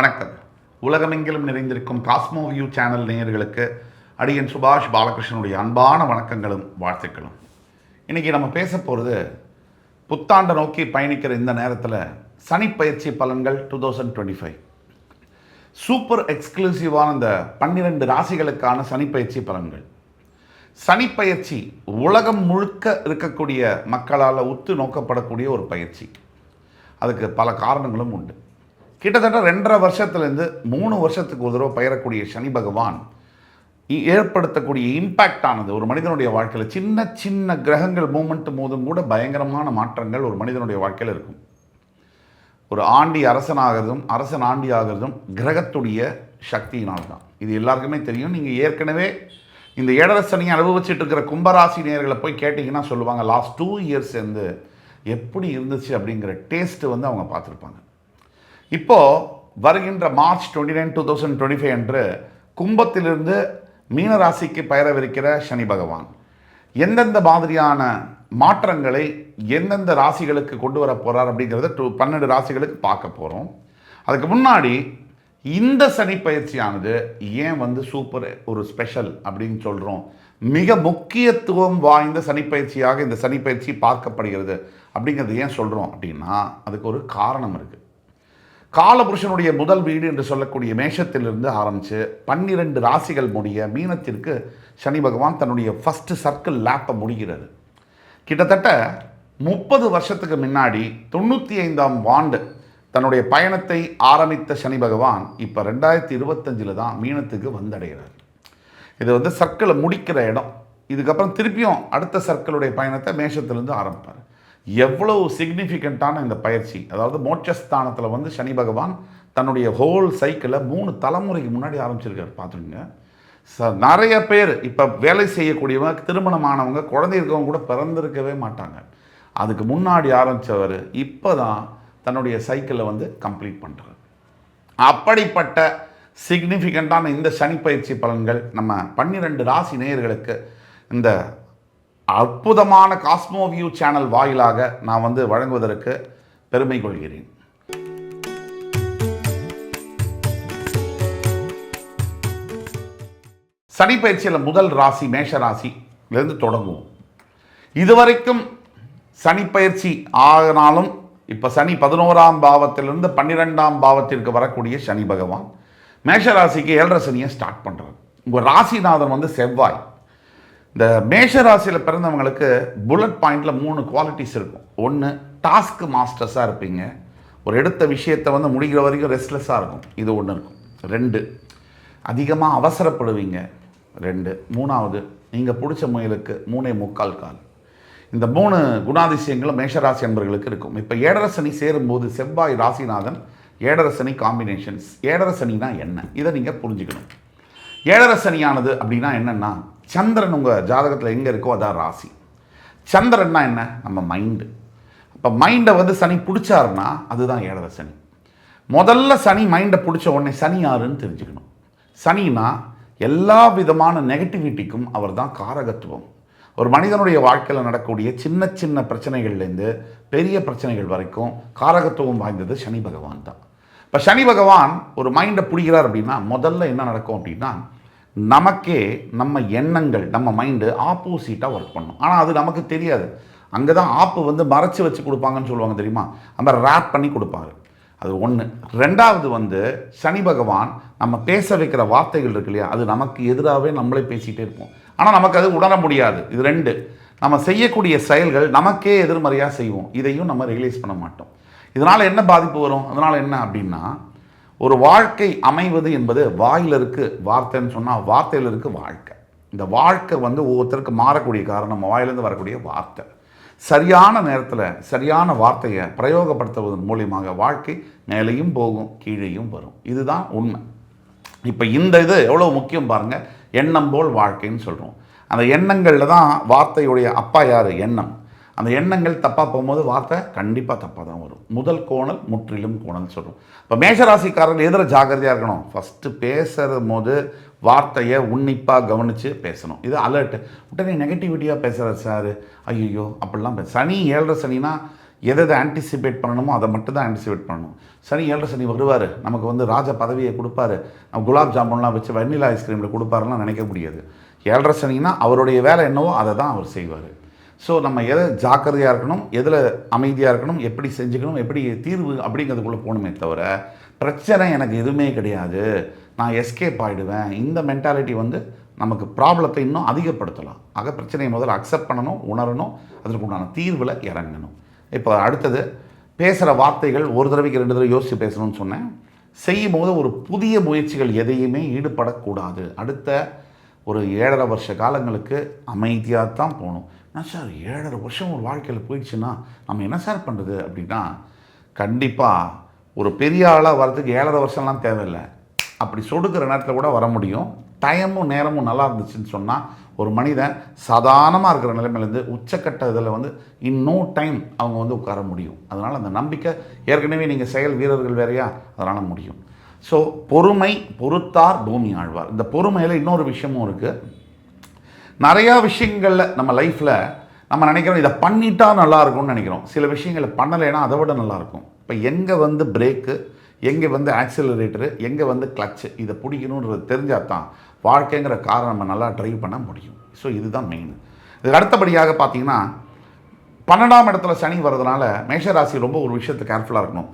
வணக்கம். உலகமெங்கிலும் நிறைந்திருக்கும் Cosmo view channel நேயர்களுக்கு அடியன் சுபாஷ் பாலகிருஷ்ணனுடைய அன்பான வணக்கங்களும் வாழ்த்துக்களும். இன்றைக்கி நம்ம பேச போகிறது புத்தாண்டை நோக்கி பயணிக்கிற இந்த நேரத்தில் சனிப்பயிற்சி பலன்கள் two thousand twenty five super எக்ஸ்க்ளூசிவான இந்த பன்னிரெண்டு ராசிகளுக்கான சனிப்பயிற்சி பலன்கள். சனிப்பயிற்சி உலகம் முழுக்க இருக்கக்கூடிய மக்களால் உத்து நோக்கப்படக்கூடிய ஒரு பயிற்சி. அதுக்கு பல காரணங்களும் உண்டு. கிட்டத்தட்ட ரெண்டரை வருஷத்துலேருந்து மூணு வருஷத்துக்கு ஒரு தடவை பயிரக்கூடிய சனி பகவான் ஏற்படுத்தக்கூடிய இம்பேக்ட் ஆனது ஒரு மனிதனுடைய வாழ்க்கையில் சின்ன சின்ன கிரகங்கள் மூமெண்ட் போதும் கூட பயங்கரமான மாற்றங்கள் ஒரு மனிதனுடைய வாழ்க்கையில் இருக்கும். ஒரு ஆண்டி அரசனாகிறதும் அரசன் ஆண்டி ஆகிறதும் கிரகத்துடைய சக்தியினால் தான் இது எல்லாருக்குமே தெரியும். நீங்கள் ஏற்கனவே இந்த ஏழரை சனியை அனுபவிச்சுட்டு இருக்கிற கும்பராசி நேர்களை போய் கேட்டிங்கன்னா சொல்லுவாங்க லாஸ்ட் டூ இயர்ஸ் வந்து எப்படி இருந்துச்சு? அப்படிங்கிற டேஸ்ட்டு வந்து அவங்க பார்த்துருப்பாங்க. இப்போது வருகின்ற March twenty nine two thousand twenty five அன்று கும்பத்திலிருந்து மீனராசிக்கு பெயரவிருக்கிற சனி பகவான். எந்தெந்த மாதிரியான மாற்றங்களை எந்தெந்த ராசிகளுக்கு கொண்டு வர போகிறார் அப்படிங்கிறத டூ பன்னெண்டு ராசிகளுக்கு பார்க்க போகிறோம் அதுக்கு முன்னாடி இந்த சனி பயிற்சியானது ஏன் வந்து சூப்பர் ஒரு ஸ்பெஷல் அப்படின்னு சொல்கிறோம் மிக முக்கியத்துவம் வாய்ந்த சனிப்பயிற்சியாக இந்த சனிப்பயிற்சி பார்க்கப்படுகிறது அப்படிங்கிறது ஏன் சொல்கிறோம் அப்படின்னா அதுக்கு ஒரு காரணம் இருக்குது காலபுருஷனுடைய முதல் வீடு என்று சொல்லக்கூடிய மேஷத்திலிருந்து ஆரம்பித்து பன்னிரண்டு ராசிகள் முடிய மீனத்திற்கு சனி பகவான் தன்னுடைய ஃபஸ்ட்டு சர்க்கிள் லேப்பை முடிகிறது கிட்டத்தட்ட முப்பது வருஷத்துக்கு முன்னாடி தொண்ணூற்றி ஐந்தாம் ஆண்டு தன்னுடைய பயணத்தை ஆரம்பித்த சனி பகவான் இப்போ ரெண்டாயிரத்தி இருபத்தஞ்சில் தான் மீனத்துக்கு வந்தடைகிறார். இது வந்து சர்க்கிளை முடிக்கிற இடம். இதுக்கப்புறம் திருப்பியும் அடுத்த சர்க்கிளுடைய பயணத்தை மேஷத்திலேருந்து ஆரம்பிப்பார். எவ்வளவு சிக்னிஃபிகண்ட்டான இந்த பயிற்சி? அதாவது மோட்சஸ்தானத்தில் வந்து சனி பகவான் தன்னுடைய ஹோல் சைக்கிளை மூணு தலைமுறைக்கு முன்னாடி ஆரம்பிச்சிருக்காரு. பார்த்துருங்க ச நிறைய பேர் இப்போ வேலை செய்யக்கூடியவங்க திருமணமானவங்க குழந்தை இருக்கவங்க கூட பிறந்திருக்கவே மாட்டாங்க. அதுக்கு முன்னாடி ஆரம்பித்தவர் இப்போ தான் தன்னுடைய சைக்கிளை வந்து கம்ப்ளீட் பண்ணுறாரு அப்படிப்பட்ட சிக்னிஃபிகண்ட்டான இந்த சனி பயிற்சி பலன்கள் நம்ம பன்னிரெண்டு ராசி நேயர்களுக்கு இந்த அற்புதமான காஸ்மோ வியூ சேனல் வாயிலாக நான் வந்து வழங்குவதற்கு பெருமை கொள்கிறேன். சனி பயிற்சியில் முதல் ராசி மேஷ ராசிலேருந்து தொடங்குவோம். இதுவரைக்கும் சனி பயிற்சி ஆகினாலும் இப்போ சனி பதினோராம் பாவத்திலிருந்து பன்னிரெண்டாம் பாவத்திற்கு வரக்கூடிய சனி பகவான் மேஷ ராசிக்கு ஏழரை சனியை ஸ்டார்ட் பண்ணுறாரு உங்கள் ராசிநாதன் வந்து செவ்வாய். இந்த மேஷ ராசியில் பிறந்தவங்களுக்கு புல்லட் பாயிண்டில் மூணு குவாலிட்டிஸ் இருக்கும். ஒன்று டாஸ்க் மாஸ்டர்ஸாக இருப்பீங்க. ஒரு எடுத்த விஷயத்தை வந்து முடிக்கிற வரைக்கும் ரெஸ்ட்லெஸ்ஸாக இருக்கும். இது ஒன்று இருக்கும். ரெண்டு அதிகமாக அவசரப்படுவீங்க. ரெண்டு மூணாவது நீங்கள் பிடிச்ச முயலுக்கு மூணே முக்கால் கால். இந்த மூணு குணாதிசயங்களும் மேஷராசி என்பர்களுக்கு இருக்கும். இப்போ ஏடரசனி சேரும்போது செவ்வாய் ராசிநாதன் ஏடரசனி காம்பினேஷன்ஸ் ஏடரசனினா என்ன? இதை நீங்கள் புரிஞ்சுக்கணும். ஏழரசனியானது அப்படின்னா என்னென்னா சந்திரன் உங்கள் ஜாதகத்தில் எங்கே இருக்கோ அதான் ராசி. சந்திரன்னா என்ன? நம்ம மைண்டு இப்போ மைண்டை வந்து சனி பிடிச்சாருன்னா அதுதான் ஏழரை சனி. முதல்ல சனி மைண்டை பிடிச்ச உடனே சனி யாருன்னு தெரிஞ்சுக்கணும். சனினா எல்லா விதமான நெகட்டிவிட்டிக்கும் அவர் தான் காரகத்துவம். ஒரு மனிதனுடைய வாழ்க்கையில் நடக்கக்கூடிய சின்ன சின்ன பிரச்சனைகள்லேருந்து பெரிய பிரச்சனைகள் வரைக்கும் காரகத்துவம் வாய்ந்தது சனி பகவான் தான். இப்போ சனி பகவான் ஒரு மைண்டை பிடிக்கிறார் அப்படின்னா முதல்ல என்ன நடக்கும் அப்படின்னா நமக்கே நம்ம எண்ணங்கள் நம்ம மைண்டு ஆப்போசிட்டாக ஒர்க் பண்ணும். ஆனால் அது நமக்கு தெரியாது. அங்கே தான் ஆப்பு வந்து மறைச்சு வச்சு கொடுப்பாங்கன்னு சொல்லுவாங்க தெரியுமா? நம்ம ரேப் பண்ணி கொடுப்பாரு. அது ஒன்று ரெண்டாவது வந்து சனி பகவான் நம்ம பேச வைக்கிற வார்த்தைகள் இருக்கு இல்லையா? அது நமக்கு எதிராகவே நம்மளே பேசிகிட்டே இருப்போம். ஆனால் நமக்கு அது உணர முடியாது. இது ரெண்டு. நம்ம செய்யக்கூடிய செயல்கள் நமக்கே எதிர்மறையாக செய்வோம். இதையும் நம்ம ரியலைஸ் பண்ண மாட்டோம். இதனால் என்ன பாதிப்பு வரும்? அதனால் என்ன அப்படின்னா ஒரு வாழ்க்கை அமைவது என்பது வாயில் இருக்கு வார்த்தைன்னு சொன்னால் வார்த்தையில் இருக்கு வாழ்க்கை. இந்த வாழ்க்கை வந்து ஒவ்வொருத்தருக்கு மாறக்கூடிய காரணம் வாயிலிருந்து வரக்கூடிய வார்த்தை. சரியான நேரத்தில் சரியான வார்த்தையை பிரயோகப்படுத்துவதன் மூலியமாக வாழ்க்கை மேலேயும் போகும் கீழேயும் வரும். இதுதான் உண்மை. இப்போ இந்த இது எவ்வளோ முக்கியம் பாருங்கள் எண்ணம் போல் வாழ்க்கைன்னு சொல்கிறோம் அந்த எண்ணங்களில் தான் வார்த்தையுடைய அப்பா யார்? எண்ணம். அந்த எண்ணங்கள் தப்பாக போகும்போது வார்த்தை கண்டிப்பாக தப்பாக தான் வரும். முதல் கோணல் முற்றிலும் கோணல் சொல்கிறோம் இப்போ மேஷராசிக்காரர்கள் எதிர ஜாக்கிரதையாக இருக்கணும். ஃபஸ்ட்டு பேசுகிற போது வார்த்தையை உன்னிப்பாக கவனித்து பேசணும். இது அலர்ட் உடனே நெகட்டிவிட்டியாக பேசுகிற சார் ஐயோ அப்படிலாம் சனி ஏழரை சனினா எதை எதை ஆன்டிசிபேட் பண்ணணுமோ அதை மட்டும் தான் ஆன்டிசிபேட் பண்ணணும். சனி ஏழரை சனி வருவார். நமக்கு வந்து ராஜ பதவியை கொடுப்பாரு. நம்ம குலாப் ஜாமுன்லாம் வச்சு வெண்ணிலா ஐஸ்கிரீமில் கொடுப்பாருலாம் நினைக்க முடியாது ஏழரை சனின்னா அவருடைய வேலை என்னவோ அதை தான் அவர் செய்வார். ஸோ நம்ம எதை ஜாக்கிரதையாக இருக்கணும் எதில் அமைதியாக இருக்கணும் எப்படி செஞ்சுக்கணும் எப்படி தீர்வு அப்படிங்கிறதுக்குள்ளே போகணுமே தவிர பிரச்சனை எனக்கு எதுவுமே கிடையாது. நான் எஸ்கேப் ஆகிடுவேன் இந்த மென்டாலிட்டி வந்து நமக்கு ப்ராப்ளத்தை இன்னும் அதிகப்படுத்தலாம். ஆக பிரச்சனையை முதல்ல அக்செப்ட் பண்ணணும் உணரணும் அதற்கு உண்டான தீர்வில் இறங்கணும். இப்போ அடுத்தது பேசுகிற வார்த்தைகள் ஒரு தடவைக்கு ரெண்டு தடவை யோசித்து பேசணும்னு சொன்னேன். செய்யும் போது ஒரு புதிய முயற்சிகள் எதையுமே ஈடுபடக்கூடாது. அடுத்த ஒரு ஏழரை வருஷ காலங்களுக்கு அமைதியாக தான் போகணும். நான் சார் ஏழரை வருஷம் ஒரு வாழ்க்கையில் போயிடுச்சுன்னா நம்ம என்ன சார் பண்ணுறது அப்படின்னா கண்டிப்பாக ஒரு பெரிய ஆளாக வரதுக்கு ஏழரை வருஷம்லாம் தேவையில்லை. அப்படி சொடுக்கிற நேரத்தில் கூட வர முடியும். டைமும் நேரமும் நல்லா இருந்துச்சுன்னு சொன்னால் ஒரு மனிதன் சாதாரணமாக இருக்கிற நிலைமையிலேருந்து உச்சக்கட்ட இதில் வந்து இன்னும் டைம் அவங்க வந்து உட்கார முடியும். அதனால் அந்த நம்பிக்கை ஏற்கனவே நீங்கள் செயல் வீரர்கள் வேறையா அதனால் முடியும். ஸோ பொறுமை பொறுத்தார் பூமி ஆழ்வார். இந்த பொறுமையில் இன்னொரு விஷயமும் இருக்குது நிறையா விஷயங்களில் நம்ம லைஃப்பில் நம்ம நினைக்கிறோம் இதை பண்ணிட்டா நல்லா இருக்கும்னு நினைக்கிறோம். சில விஷயங்களை பண்ணலைன்னா அதை விட நல்லாயிருக்கும் இப்போ எங்கே வந்து பிரேக்கு எங்கே வந்து ஆக்சிலரேட்டரு எங்கே வந்து கிளச்சு இதை பிடிக்கணுன்றது தெரிஞ்சால் தான் வாழ்க்கைங்கிற காரை நம்ம நல்லா ட்ரைவ் பண்ண முடியும். ஸோ இதுதான் மெயின் இதுக்கு அடுத்தபடியாக பார்த்தீங்கன்னா பன்னெண்டாம் இடத்துல சனி வர்றதுனால மேஷராசி ரொம்ப ஒரு விஷயத்தை கேர்ஃபுல்லாக இருக்கணும்.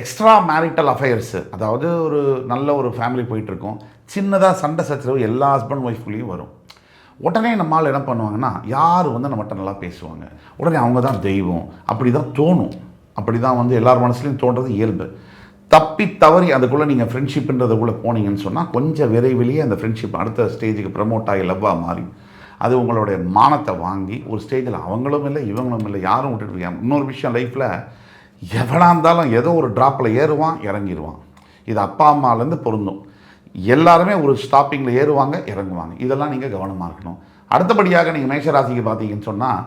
எக்ஸ்ட்ரா மேரிட்டல் அஃபேர்ஸு அதாவது ஒரு நல்ல ஒரு ஃபேமிலி போயிட்டுருக்கோம் சின்னதாக சண்டை சச்சரவு எல்லா ஹஸ்பண்ட் ஒய்ஃப்குள்ளேயும் வரும். உடனே நம்மால் என்ன பண்ணுவாங்கன்னா யார் வந்து நம்மகிட்ட நல்லா பேசுவாங்க? உடனே அவங்க தான் தெய்வம். அப்படி தான் தோணும். அப்படி தான் வந்து எல்லார் மனசுலையும் தோன்றது இயல்பு. தப்பி தவறி அதுக்குள்ளே நீங்கள் ஃப்ரெண்ட்ஷிப்புன்றதுக்குள்ளே போனீங்கன்னு சொன்னால் கொஞ்சம் விரைவிலேயே அந்த ஃப்ரெண்ட்ஷிப் அடுத்த ஸ்டேஜுக்கு ப்ரமோட் ஆகி லவ்வாக மாறி அது உங்களுடைய மானத்தை வாங்கி ஒரு ஸ்டேஜில் அவங்களும் இல்லை இவங்களும் இல்லை யாரும் விட்டுட்டு இருக்காங்க இன்னொரு விஷயம் லைஃப்பில் எவனாக இருந்தாலும் ஏதோ ஒரு ட்ராப்பில் ஏறுவான் இறங்கிடுவான் இது அப்பா அம்மாலேருந்து பொருந்தும். எல்லாருமே ஒரு ஸ்டாப்பிங்கில் ஏறுவாங்க இறங்குவாங்க. இதெல்லாம் நீங்கள் கவனமாக இருக்கணும். அடுத்தபடியாக நீங்கள் மேஷராசிக்கு பார்த்தீங்கன்னு சொன்னால்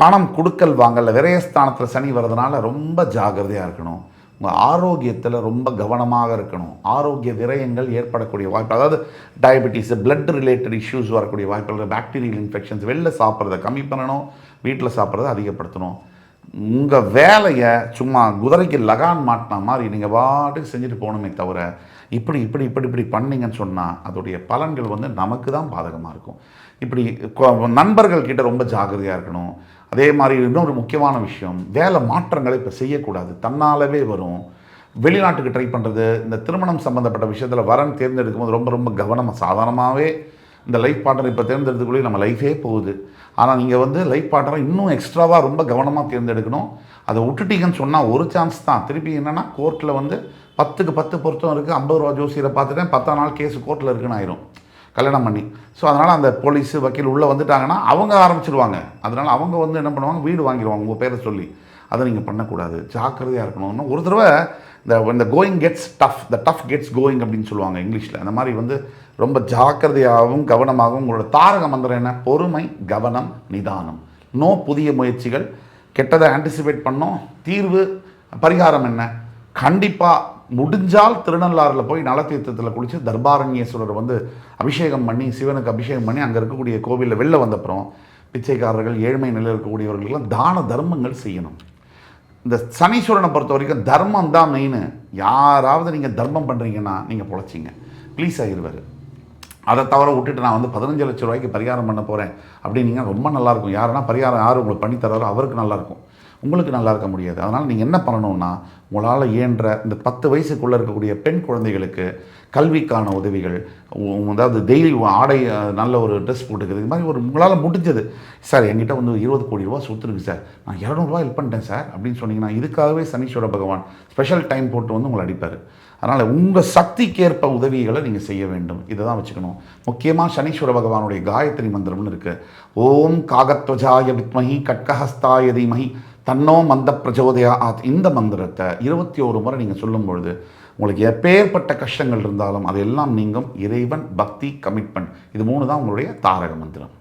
பணம் கொடுக்கல் வாங்கல விரயஸ்தானத்தில் சனி வர்றதுனால ரொம்ப ஜாகிரதையாக இருக்கணும். உங்கள் ஆரோக்கியத்தில் ரொம்ப கவனமாக இருக்கணும். ஆரோக்கிய விரயங்கள் ஏற்படக்கூடிய வாய்ப்பு அதாவது டயபெட்டிஸ் பிளட் ரிலேட்டட் இஷ்யூஸ் வரக்கூடிய வாய்ப்புகள் பாக்டீரியல் இன்ஃபெக்ஷன்ஸ் வெளில சாப்பிட்றத கம்மி பண்ணணும் வீட்டில் சாப்பிட்றத அதிகப்படுத்தணும். உங்கள் வேலையை சும்மா குதிரைக்கு லகான் மாட்டின மாதிரி நீங்கள் பாட்டுக்கு செஞ்சுட்டு போகணுமே தவிர இப்படி இப்படி இப்படி இப்படி பண்ணீங்கன்னு சொன்னால் அதோடைய பலன்கள் வந்து நமக்கு தான் பாதகமாக இருக்கும். இப்படி நண்பர்கள் கிட்ட ரொம்ப ஜாக்கிரதையாக இருக்கணும். அதே மாதிரி இன்னொரு முக்கியமான விஷயம் வேலை மாற்றங்களை இப்போ செய்யக்கூடாது. தன்னாலவே வரும். வெளிநாட்டுக்கு ட்ரை பண்ணுறது இந்த திருமணம் சம்மந்தப்பட்ட விஷயத்தில் வரன் தேர்ந்தெடுக்கும் போது ரொம்ப ரொம்ப கவனமாக சாதாரணமாகவே இந்த லைஃப் பார்ட்னர் இப்போ தேர்ந்தெடுத்துக்குள்ளே நம்ம லைஃபே போகுது. ஆனால் நீங்கள் வந்து லைஃப் பார்ட்னரை இன்னும் எக்ஸ்ட்ராவாக ரொம்ப கவனமாக தேர்ந்தெடுக்கணும். அதை விட்டுட்டீங்கன்னு சொன்னால் ஒரு சான்ஸ் தான். திருப்பி என்னென்னா கோர்ட்டில் வந்து பத்துக்கு பத்து பொருத்தம் இருக்குது ஐம்பது ரூபா ஜோசியரை பார்த்துட்டேன் பத்தாம் நாள் கேஸ் கோர்ட்டில் இருக்குன்னு ஆயிரும். கல்யாணம் பண்ணி. ஸோ அதனால் அந்த போலீஸு வக்கீல் உள்ளே வந்துட்டாங்கன்னா அவங்க ஆரம்பிச்சிருவாங்க. அதனால் அவங்க வந்து என்ன பண்ணுவாங்க? வீடு வாங்கிடுவாங்க உங்கள் பேரை சொல்லி. அதை நீங்கள் பண்ணக்கூடாது. ஜாக்கிரதையாக இருக்கணும்னு. ஒரு தடவை இந்த இந்த going gets tough the tough gets going அப்படின்னு சொல்லுவாங்க இங்கிலீஷில். அந்த மாதிரி வந்து ரொம்ப ஜாக்கிரதையாகவும் கவனமாகவும் உங்களோட தாரக மந்திரம் என்ன? பொறுமை கவனம் நிதானம். நோ புதிய முயற்சிகள். கெட்டதை ஆன்டிசிபேட் பண்ணோம். தீர்வு பரிகாரம் என்ன? கண்டிப்பாக முடிஞ்சால் திருநள்ளாறில் போய் நலத்தீர்த்தத்தில் குளித்து தர்பாரண்யேஸ்வரர் வந்து அபிஷேகம் பண்ணி சிவனுக்கு அபிஷேகம் பண்ணி அங்கே இருக்கக்கூடிய கோவிலில் வெளில வந்தப்புறம் பிச்சைக்காரர்கள் ஏழ்மை நிலையில் இருக்கக்கூடியவர்களுக்கெல்லாம் தான தர்மங்கள் செய்யணும். இந்த சனீஸ்வரனை பொறுத்த வரைக்கும் தர்மம் தான் மெயின் யாராவது நீங்கள் தர்மம் பண்ணுறீங்கன்னா நீங்கள் பொழைச்சிங்க. ப்ளீஸ் ஆகிடுவார் அதை தவிர விட்டுட்டு நான் வந்து பதினஞ்சு லட்ச ரூபாய்க்கு பரிகாரம் பண்ண போகிறேன் அப்படின்னீங்கன்னா ரொம்ப நல்லாயிருக்கும் யாருன்னா பரிகாரம் யார் உங்களுக்கு பண்ணித்தராரோ அவருக்கு நல்லாயிருக்கும் உங்களுக்கு நல்லா இருக்க முடியாது. அதனால் நீங்கள் என்ன பண்ணணும்னா உங்களால் இயன்ற இந்த பத்து வயசுக்குள்ளே இருக்கக்கூடிய பெண் குழந்தைகளுக்கு கல்விக்கான உதவிகள் அதாவது டெய்லி ஆடை நல்ல ஒரு ட்ரெஸ் போட்டுக்கிறது இது மாதிரி ஒரு உங்களால் முடிஞ்சது. சார் என்கிட்ட வந்து இருபது கோடி ரூபா சொத்துருக்குது சார். நான் இரநூறுவா ஹெல்ப் பண்ணிட்டேன் சார் அப்படின்னு சொன்னீங்கன்னா இதுக்காகவே சனீஸ்வர பகவான் ஸ்பெஷல் டைம் போட்டு வந்து உங்களை அடிப்பார். அதனால் உங்கள் சக்திக்கேற்ப உதவிகளை நீங்கள் செய்ய வேண்டும். இதை தான் வச்சுக்கணும். முக்கியமாக சனீஸ்வர பகவானுடைய காயத்ரி மந்திரம்னு இருக்குது ஓம் காகத்வஜாய வித்மஹி கட்கஹஸ்தாய தீமகி தன்னோ மந்த பிரச்சோதயா ஆத் இந்த மந்திரத்தை இருபத்தி ஒரு முறை நீங்கள் சொல்லும் பொழுது உங்களுக்கு எப்பேற்பட்ட கஷ்டங்கள் இருந்தாலும் அதெல்லாம் நீங்கும் இறைவன் பக்தி கமிட்மெண்ட் இது மூணு தான் உங்களுடைய தாரக மந்திரம்.